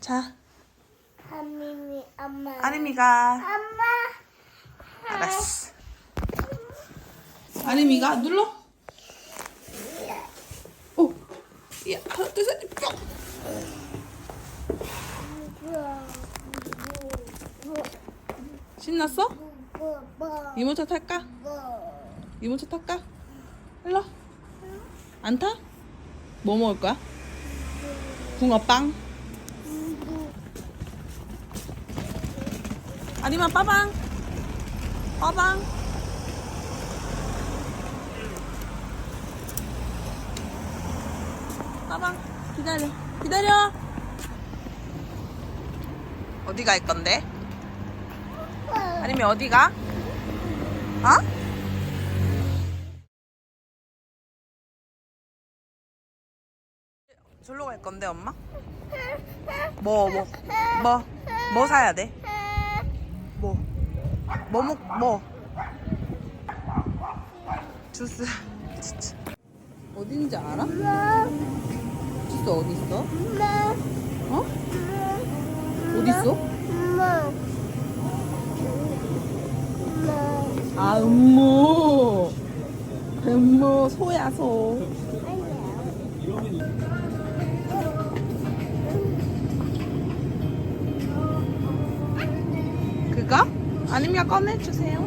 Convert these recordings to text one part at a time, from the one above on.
자, 하민이 엄마. 아림이가 엄마. 알았어. 아림이가 눌러. 오, 야 하나 둘 셋 뿅. 신났어? 이모차 탈까? 뭐. 이모차 탈까? 일로. 안 타? 뭐 먹을 거야? 붕어빵. 아니면 빠방. 빠방. 빠방. 기다려. 기다려. 어디 갈 건데? 아니면 어디 가? 어? 절로 갈 건데 엄마? 뭐 뭐 뭐뭐 사야 돼? 뭐? 뭐 먹, 뭐? 주스. 진짜. 어딘지 알아? 주스 어디 있어? 어? 어디 있어? 아, 음모. 음모, 소야, 소. 그거? 아니면 꺼내주세요.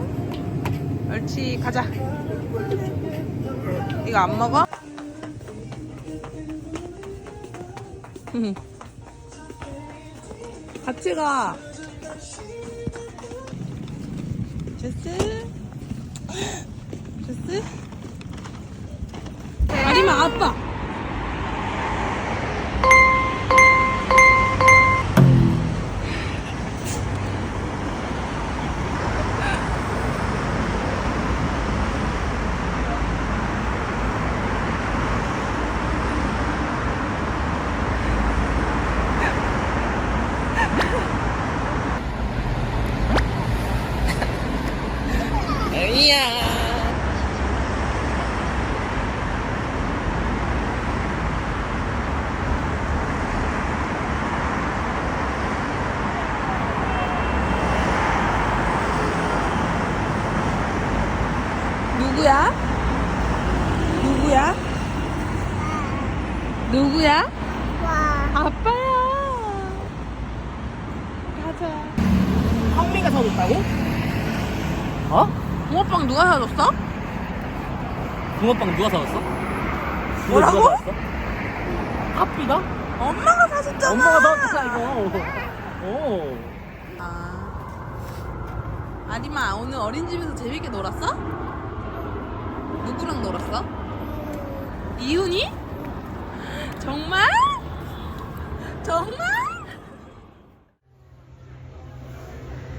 옳지, 가자. 이거 안 먹어? 같이 가. 주스? 주스? 아니면 아빠. 이야. 누구야? 누구야? 누구야? 와. 아빠야. 가자. 황미가 사줬다고? 어? 붕어빵 누가 사줬어? 붕어빵 누가 사줬어? 뭐라고? 하삐가? 엄마가 사줬잖아. 엄마가 사줬다 이거 오 아. 아리마 오늘 어린이집에서 재밌게 놀았어? 누구랑 놀았어? 이훈이? 정말? 정말?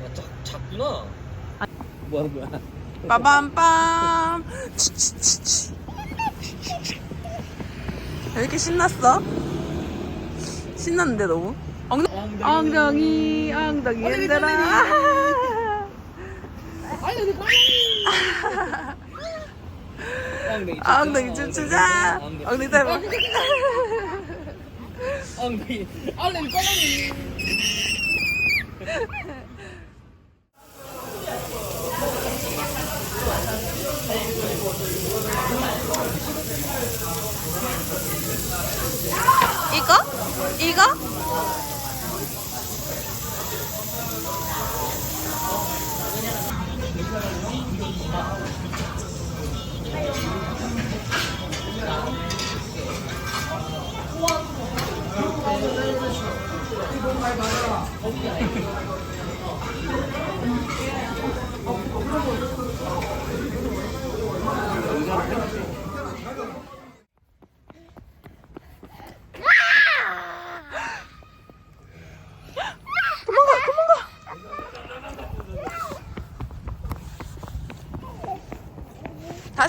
야, 작, 작구나 뭐야 뭐야 빠밤빰. 치치치치. 왜 이렇게 신났어? 신났는데 너무? 엉덩이, 엉덩이, 엉덩이. 엉덩이 엉덩이 춤추자. 엉덩이 닮아. 엉덩이 엉덩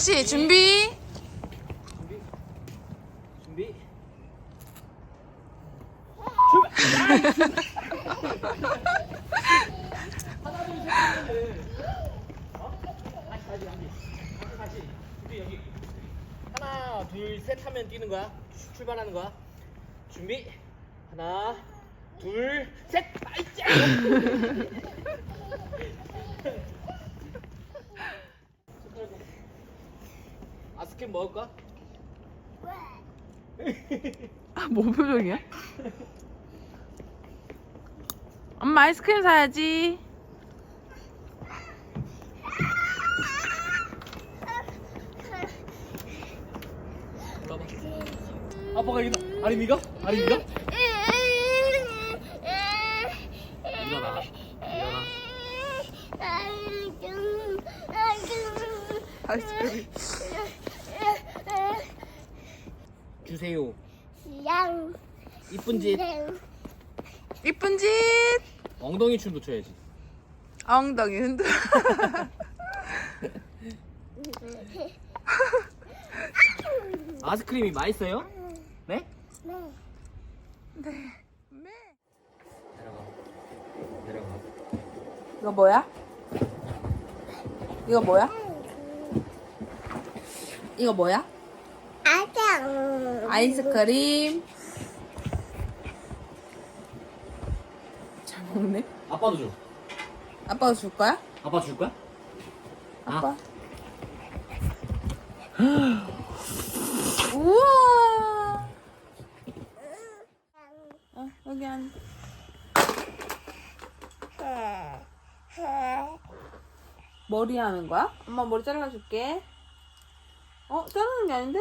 다시 준비. 준비 하나 둘셋 하면 뛰는 거야 출- 출발하는 거야 준비 하나 둘, 셋, 아이스크림 먹을까? 아, 뭔 표정이야? 엄마 아이스크림 사야지. 올라봐. 아빠가 이기다. 아림이가? 아림이가? 일어나. 일어나. 아이스크림. 주세요. 양. 이쁜 짓. 이쁜 짓. 엉덩이 춤도 춰야지. 엉덩이 흔들. 아이스크림이 맛있어요? 네? 네. 내려가. 내려가. 이거 뭐야? 이거 뭐야? 이거 뭐야? 아이스크림. 잘 먹네. 아빠도 줘. 아빠가 줄 거야? 아빠 줄 거야? 아빠. 우와. 어, 여기 안. 머리 하는 거야? 엄마 머리 잘라줄게. 어, 자르는 게 아닌데?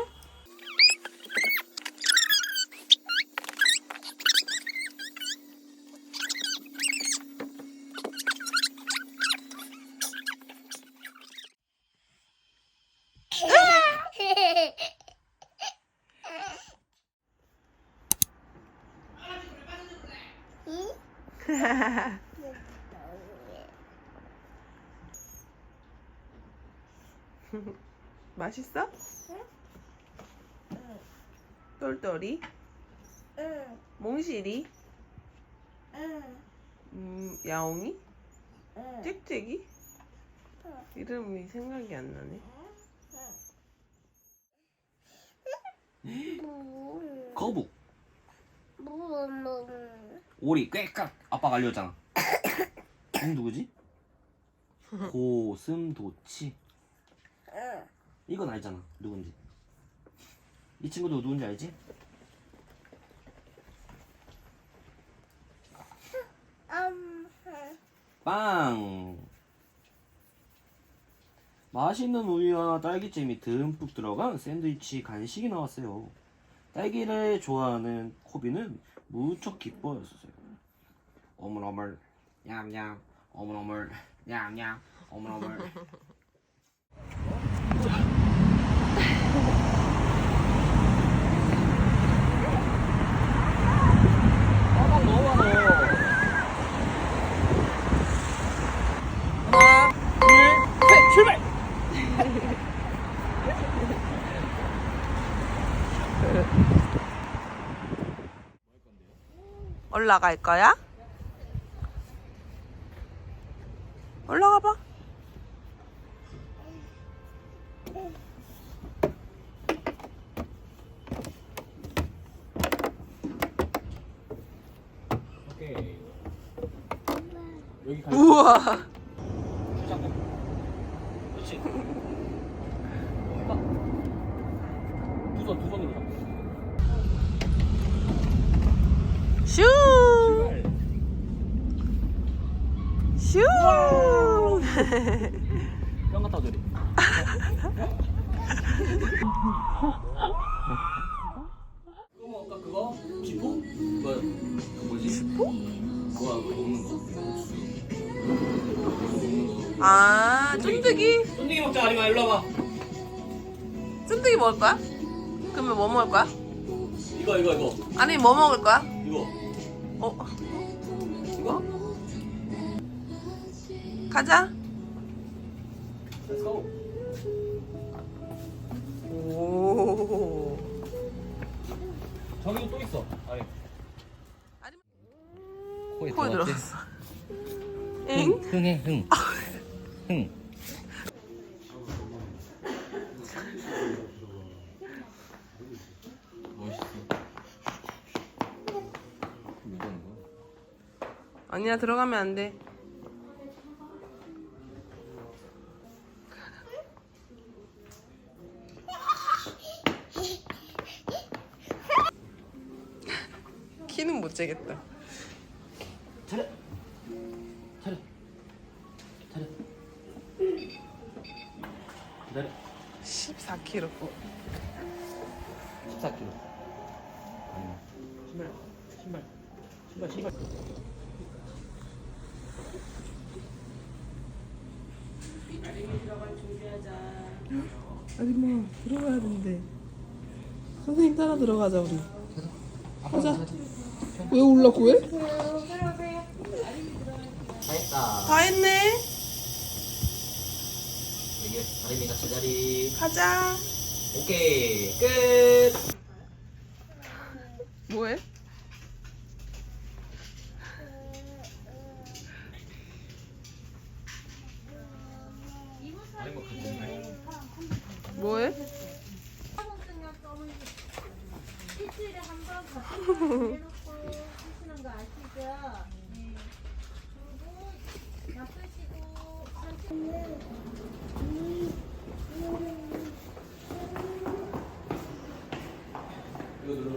맛있어? 똘똘이, 응. 몽실이, 응. 음, 야옹이, 응. 짹짹이. 이름이 생각이 안 나네. 거북. 뭐, 오리 꽥깍 아빠가 알려줬잖아 응 누구지? 고슴도치 이건 알잖아 누군지. 이 친구도 누군지 알지? 빵. 맛있는 우유와 딸기잼이 듬뿍 들어간 샌드위치 간식이 나왔어요. 딸기를 좋아하는 코비는 무척 기뻐했었어요. 어물어물 냠냠. 어물어물 냠냠. 어물어물 빠방 넣어봐 너 하나 둘셋 출발 올라갈 거야? 올라가 봐. 오케이 여기 가 우와. 잡고 그렇지 해봐 두 손 두 손으로 잡고 슈! 슈! 뿅 갔다 오더리 그거 먹을까 그거? 지포? 뭐야 그 뭐지? 지포? 그거 먹는 거 옥수 먹는 거 아, 쫀득이? 쫀득이 먹자 아리마 일로 와봐 쫀득이 먹을 거야? 그러면 뭐 먹을 거야? 이거 이거 이거 아니, 뭐 먹을 거야? 이거 어, 이거? 가자. Let's go 오. 저기도 또 있어 아니 코에, 코에? 들어갔어. 엥? 흥해 흥. 흥. 멋있어. 뭐가 이거? 아니야 들어가면 안 돼. 키는 못 재겠다. 차려. 차려. 차려. 기다려. 14kg. 14kg. 신발. 신발. 신발. 신발. 아줌마 들어가야 된대. 선생님 따라 들어가자 우리. 가자. 왜 올라고 해? 다 했다. 다 했네. 여기 다리미가 제자리. 가자. 오케이. 끝. 뭐해? 이거 눌러.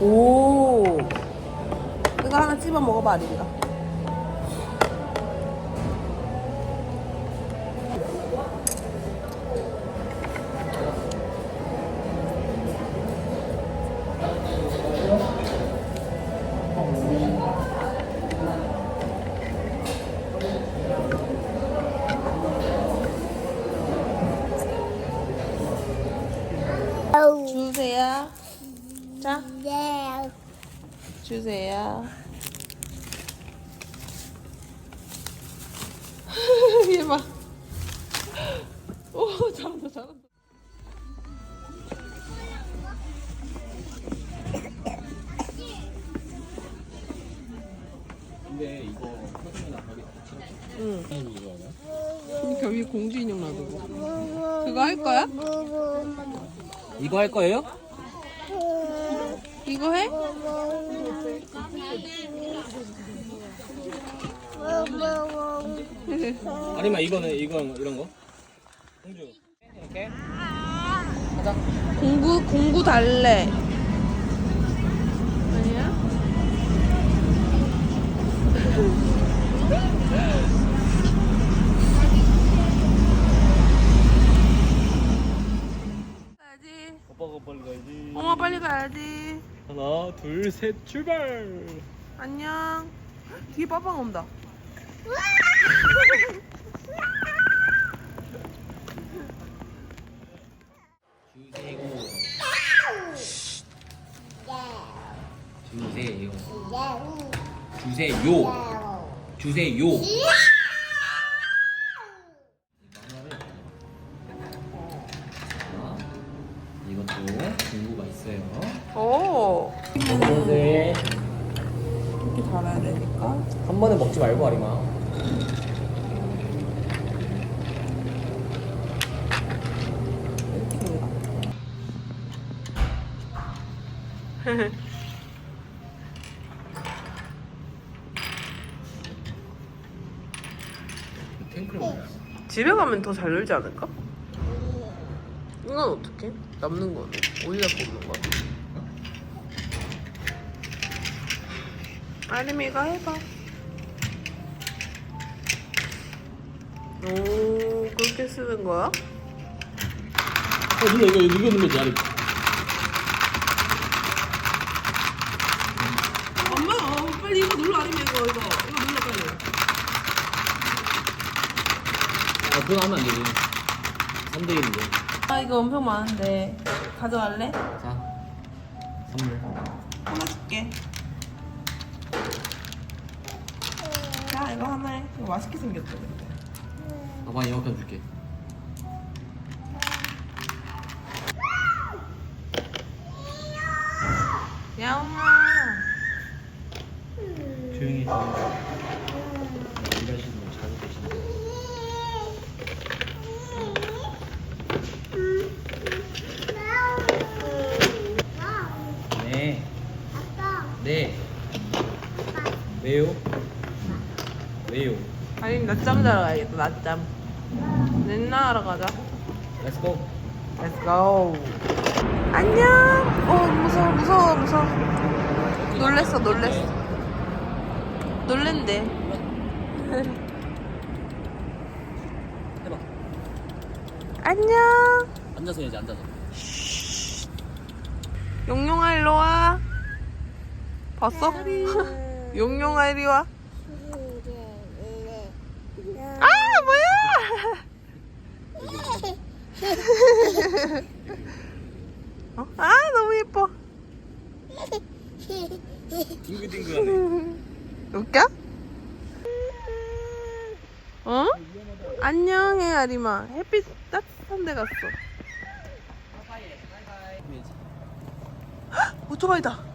오. 이거 하나 찝어 먹어봐, 아린가. 주세요. 자, 네. 주세요. 얘 봐. 오, 잘한다, 잘한다. 근데 이거 표정이나 가게 응. 그러니까 위에 공주 인형 놔두고. 그거 할 거야? 이거 할 거예요? 이거 해? 아니면 이거는 이건 이런 거? 공주. 이렇게. 공구, 공구 달래. 아니야? 오빠가 빨리 가야지. 엄마 빨리 가야지. 하나, 둘, 셋, 출발. 안녕. 뒤에 빠방 온다. 주세요. 주세요. 주세요. 주세요. 이것도 공구가 있어요. 오. 네. 이렇게 달아야 되니까. 한 번에 먹지 말고 아리마. 탱크를 뭐야? 집에 가면 더 잘 놀지 않을까? 이건 어떻게? 남는 거는 어디다 뽑는 거야? 아림이가 해봐. 오 그렇게 쓰는 거야? 어 눌러 이거 이거 눌러지 아리. 엄마 어, 빨리 이거 눌러 아림이 이거 이거 이거 눌러 빨리. 아 그거 하면 안 되지. 3대 1인데. 아 이거 엄청 많은데 가져갈래? 자 선물. 하나 줄게. 자 이거 하나 해. 이거 맛있게 생겼다 근데. 봐봐 이만큼 줄게. 야옹아. 조용히 해. 일하시는 분 잘못 계신데. 네. 아빠. 네. 왜요? 왜요? 아니 낮잠 자러 가야겠다 낮잠 넷나 하러 가자. Let's go. Let's go. 안녕. 어 무서워 무서워 무서워. 놀랬어 놀랬어. 놀랜대. 해봐. 안녕. 앉아서 해야지 앉아서. 용용아 일로 와. 봤어? 용용아 이리 와 아, 뭐야? 어? 아, 너무 예뻐. 딩글딩글하네. 웃겨? 어? 안녕해, 아리마. 햇빛 따뜻한 데 갔어. 헉, 오토바이다.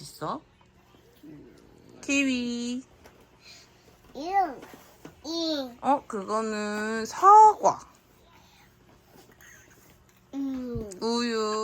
어딨어? 키위. 어, 그거는 사과. 응. 우유.